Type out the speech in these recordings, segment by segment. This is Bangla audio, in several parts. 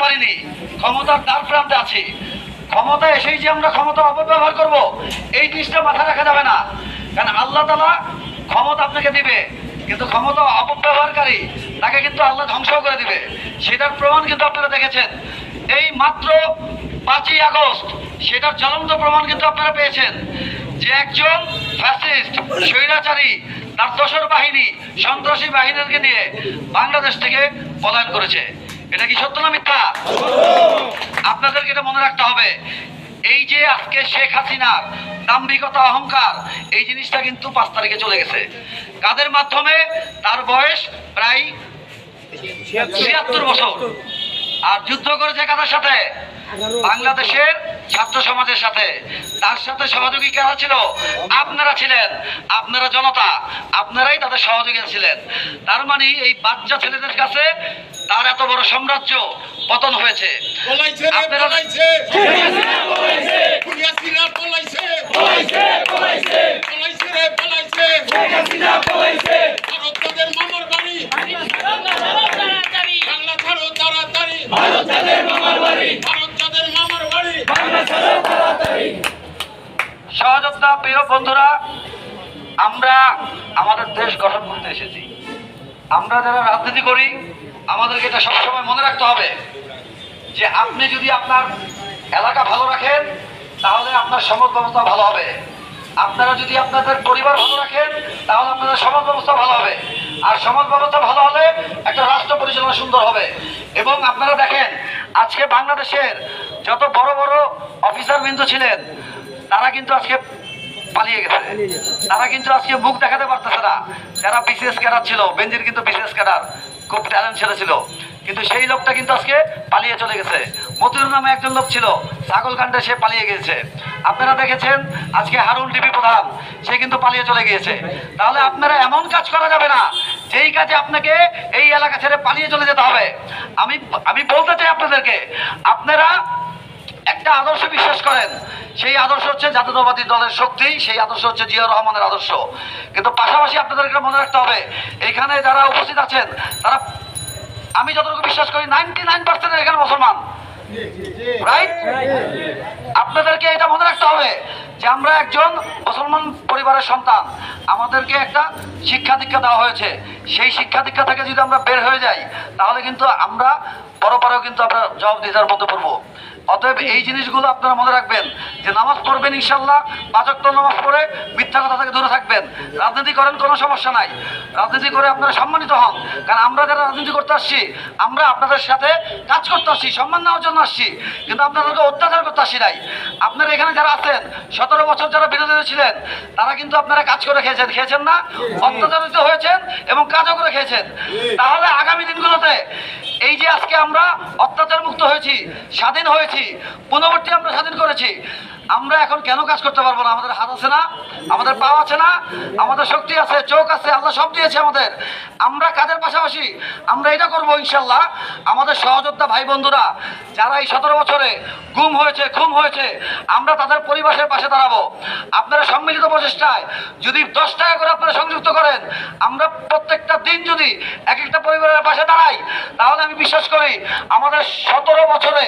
পারিনি, ক্ষমতার দ্বার প্রান্তে আছি। ক্ষমতা এসেই যে আমরা ক্ষমতা অপব্যবহার করব, এই জিনিসটা মাথায় রাখা যাবে না। কারণ আল্লাহ তালা ক্ষমতা আপনাকে দিবে, কিন্তু ক্ষমতা অপব্যবহারকারী, তাকে কিন্তু আল্লাহ ধ্বংস করে দিবে। সেটার প্রমাণ কিন্তু আপনারা দেখেছেন। এই মাত্র পাঁচই আগস্ট, সেটার জ্বলন্ত প্রমাণ কিন্তু আপনারা পেয়েছেন। যে একজন ফ্যাসিস্ট স্বৈরাচারী দোসর বাহিনী সন্ত্রাসী বাহিনীকে নিয়ে বাংলাদেশ থেকে পলায়ন করেছে। এটা কি সত্য না মিথ্যা? আপনাদেরকে এটা মনে রাখতে হবে। এই যে আজকে শেখ হাসিনার দাম্ভিকতা অহংকার, এই জিনিসটা কিন্তু পাঁচ তারিখে চলে গেছে। কাদের মাধ্যমে? তার বয়স প্রায় ছিয়াত্তর বছর। আর যুদ্ধ করেছে কাদের সাথে? বাংলাদেশের ছাত্র সমাজের সাথে। তার সাথে সহযোগী কারা ছিল? আপনারা ছিলেন। আপনারা জনতা। আপনারাই তাদের সহযোগী ছিলেন। তার মানে এই বাচ্চা ছেলেদের কাছে তার এত বড় সাম্রাজ্য পতন হয়েছে। আপনারা- পলাইছে ফুলিয়াসিরা পলাইছে পলাইছে রে পলাইছে ভারত তাদের মামার বাড়ি বাংলা ছাড়ো তাড়াতাড়ি ভারত তাদের মামার বাড়ি সহযোদ্ধা প্রিয় বন্ধুরা আমরা আমাদের দেশ গঠন করতে এসেছি। আমরা যারা রাজনীতি করি, আমাদেরকে এটা সবসময় মনে রাখতে হবে যে আপনি যদি আপনার এলাকা ভালো রাখেন, তাহলে আপনার সমাজ ব্যবস্থা ভালো হবে। আপনারা যদি আপনাদের পরিবার ভালো রাখেন, তাহলে আপনাদের সমাজ ব্যবস্থা ভালো হবে। আর সমাজ ব্যবস্থা ভালো হলে একটা রাষ্ট্র পরিচালনা সুন্দর হবে। এবং আপনারা দেখেন, আজকে বাংলাদেশের যত বড় বড় অফিসার বিন্দু ছিলেন, তারা কিন্তু আজকে পালিয়ে গেছে। তারা কিন্তু আজকে মুখ দেখাতে পারতেছে না। যারা বিসিএস ক্যাডার ছিল বেঞ্জির কিন্তু বিসিএস ক্যাডার খুব ট্যালেন্ট ছেলে ছিল। কিন্তু সেই লোকটা কিন্তু আজকে পালিয়ে চলে গেছে। মতিউর নামে একজন লোক ছিল, ছাগল কাণ্ডে সে পালিয়ে গিয়েছে আপনারা দেখেছেন, আজকে হারুন টিভি প্রধান, সে কিন্তু পালিয়ে চলে গিয়েছে। তাহলে আপনারা এমন কাজ করা যাবে না, যেই কাজে আপনাকে এই এলাকা ছেড়ে পালিয়ে চলে যেতে হবে। আমি আমি বলতে চাই আপনাদেরকে, আপনারা একটা আদর্শ বিশ্বাস করেন। সেই আদর্শ হচ্ছে জাতীয়তাবাদী দলের শক্তি, সেই আদর্শ হচ্ছে জিয়া রহমানের আদর্শ। কিন্তু পাশাপাশি আপনাদেরকে মনে রাখতে হবে, এখানে যারা উপস্থিত আছেন, তারা আমি যতটুকু বিশ্বাস করি নাইনটি নাইন পার্সেন্ট এখানে মুসলমান। আপনাদেরকে এটা মনে রাখতে হবে যে আমরা একজন মুসলমান পরিবারের সন্তান। আমাদেরকে একটা শিক্ষা দীক্ষা দেওয়া হয়েছে। সেই শিক্ষা দীক্ষা থেকে যদি আমরা বের হয়ে যাই, তাহলে কিন্তু আমরা বড় কিন্তু আমরা জবাব দিদার মধ্যে পড়ব অতএব এই জিনিসগুলো আপনারা মনে রাখবেন, যে নামাজ পড়বেন ইনশাল্লাহ পাঁচক্ত নামাজ পড়ে মিথ্যা কথা থেকে দূরে থাকবেন। রাজনীতি করেন কোনো সমস্যা নাই। রাজনীতি করে আপনারা সম্মানিত হন, কারণ আমরা যারা রাজনীতি করতে আসছি, আমরা আপনাদের সাথে কাজ করতে আসছি, সম্মান নেওয়ার জন্য আসছি, কিন্তু আপনাদেরকে অত্যাচার করতে আসি নাই। আপনারা এখানে যারা আছেন, সতেরো বছর যারা বিরোধী ছিলেন, তারা কিন্তু আপনারা কাজ করে খেয়েছেন খেয়েছেন না, অত্যাচারিত হয়েছেন এবং কাজও করে খেয়েছেন। তাহলে আগামী দিনগুলোতে এই যে আজকে আমরা অত্যাচার মুক্ত হয়েছি স্বাধীন হয়েছি পুনর্বর্তী আমরা স্বাধীন করেছি। আমরা এখন কেন কাজ করতে পারব না? আমাদের হাত আছে না, আমাদের পা আছে না, আমাদের শক্তি আছে, চোখ আছে, আল্লাহ সব দিয়েছে আমাদের। আমরা কাজের পাশাপাশি? আমরা এটা করব ইনশাল্লাহ আমাদের সহযোদ্ধা ভাই বন্ধুরা, যারা এই সতেরো বছরে গুম হয়েছে খুম হয়েছে, আমরা তাদের পরিবারের পাশে দাঁড়াবো। আপনারা সম্মিলিত প্রচেষ্টায় যদি দশ টাকা করে আপনারা সংযুক্ত করেন, আমরা প্রত্যেকটা দিন যদি এক একটা পরিবারের পাশে দাঁড়াই, তাহলে আমি বিশ্বাস করি আমাদের সতেরো বছরে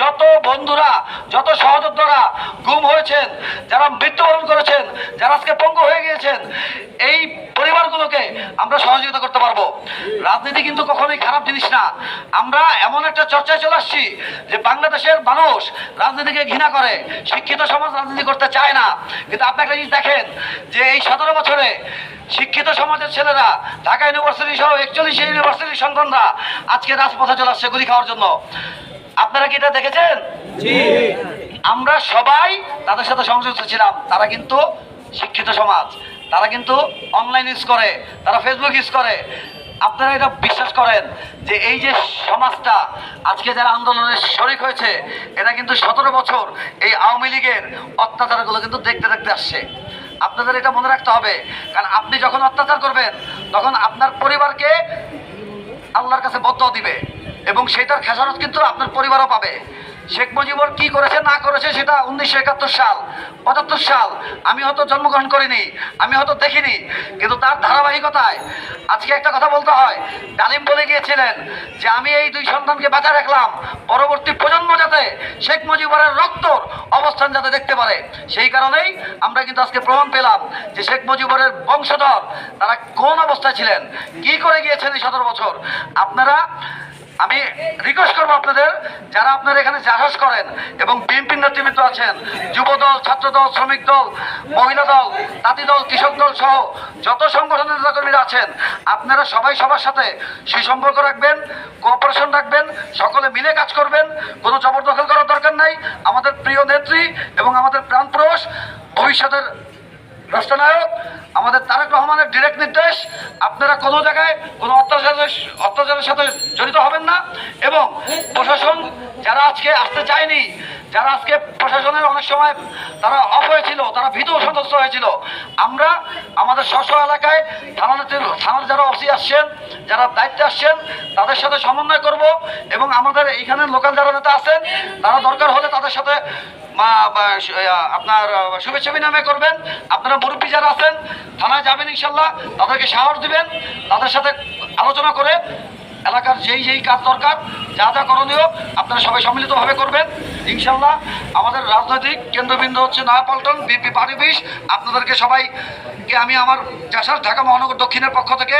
যত বন্ধুরা, যত সহযোদ্ধারা গুম হয়েছেন, যারা মৃত্যুবরণ করেছেন, যারা আজকে পঙ্গু হয়ে গিয়েছেন, এই পরিবারগুলোকে আমরা সহযোগিতা করতে পারব। রাজনীতি কিন্তু কখনোই খারাপ জিনিস না। আমরা এমন একটা চর্চায় চলে আসছি যে বাংলাদেশের মানুষ রাজনীতিকে ঘৃণা করে, শিক্ষিত সমাজ রাজনীতি করতে চায় না। কিন্তু আপনি একটা জিনিস দেখেন যে এই সতেরো বছরে শিক্ষিত সমাজের ছেলেরা, ঢাকা ইউনিভার্সিটি সহ একচল্লিশ ইউনিভার্সিটির সন্তানরা আজকে রাজপথে চলে আসছে গুলি খাওয়ার জন্য। আপনারা কি এটা দেখেছেন? আমরা সবাই তাদের সাথে সংযুক্ত ছিলাম। তারা কিন্তু শিক্ষিত সমাজ। তারা কিন্তু অনলাইন ইউজ করে, তারা ফেসবুক ইউজ করে। আপনারা এটা বিশ্বাস করেন যে এই যে সমাজটা, আজকে যারা আন্দোলনের শরিক হয়েছে, এরা কিন্তু সতেরো বছর এই আওয়ামী লীগের অত্যাচারগুলো কিন্তু দেখতে দেখতে আসছে। আপনাদের এটা মনে রাখতে হবে, কারণ আপনি যখন অত্যাচার করবেন, তখন আপনার পরিবারকে আল্লাহর কাছে বদ্ধ দিবে এবং সেটার খেসারত কিন্তু আপনার পরিবারও পাবে। শেখ মুজিবুর কি করেছে, না করেছে সেটা উনিশশো একাত্তর সাল, পঁচাত্তর সাল। আমি হয়তো জন্মগ্রহণ করিনি, আমি হয়তো দেখিনি, কিন্তু তার ধারাবাহিকতায় আজকে একটা কথা বলতে হয়। ডালিম বলে গিয়েছিলেন যে, আমি এই দুই সন্তানকে বাঁচা রাখলাম, পরবর্তী প্রজন্ম যাতে শেখ মুজিবুরের রক্তর অবস্থান যাতে দেখতে পারে। সেই কারণেই আমরা কিন্তু আজকে প্রমাণ পেলাম যে, শেখ মুজিবুরের বংশধর তারা কোন অবস্থায় ছিলেন, কি করে গিয়েছেন এই সতেরো বছর। আপনারা আমি রিকোয়েস্ট করব আপনাদের, যারা আপনারা এখানে চাষাস করেন এবং বিএনপির নেতৃবৃন্দ আছেন যুব দল ছাত্র দল শ্রমিক দল, মহিলা দল তাঁতি দল, কৃষক দল সহ যত সংগঠনের নেতাকর্মীরা আছেন, আপনারা সবাই সবার সাথে সুসম্পর্ক রাখবেন কোঅপারেশন রাখবেন, সকলে মিলে কাজ করবেন, কোনো জবরদখল করার দরকার নাই। আমাদের প্রিয় নেত্রী এবং আমাদের প্রাণপুরুষ ভবিষ্যতের রাষ্ট্রনায়ক, আমাদের তারেক রহমানের ডিরেক্ট নির্দেশ, আপনারা কোনো জায়গায় কোনো অত্যাচারের অত্যাচারের সাথে জড়িত হবেন না এবং প্রশাসন যারা আজকে আসতে চায়নি, যারা আজকে প্রশাসনের অনেক সময় তারা অফ হয়েছিল, তারা ভীত সদস্য হয়েছিল, আমরা আমাদের স্ব এলাকায় থানাতে থানার যারা অসি আসছেন, যারা দায়িত্বে আসছেন, তাদের সাথে সমন্বয় করব এবং আমাদের এইখানে লোকাল যারা নেতা আছেন, তারা দরকার হলে তাদের সাথে আপনার শুভেচ্ছা বিনিময় করবেন। আপনারা মুরব্বী যারা আছেন, থানায় যাবেন ইনশাল্লাহ, তাদেরকে সাহস দিবেন, তাদের সাথে আলোচনা করে এলাকার যেই যেই কাজ দরকার, যা যা করণীয়, আপনারা সবাই সম্মিলিতভাবে করবেন। ইনশাল্লাহ, আমাদের রাজনৈতিক কেন্দ্রবিন্দু হচ্ছে নয়াপল্টন বিপি অফিস। আপনাদেরকে সবাইকে আমি আমার জাসার ঢাকা মহানগর দক্ষিণের পক্ষ থেকে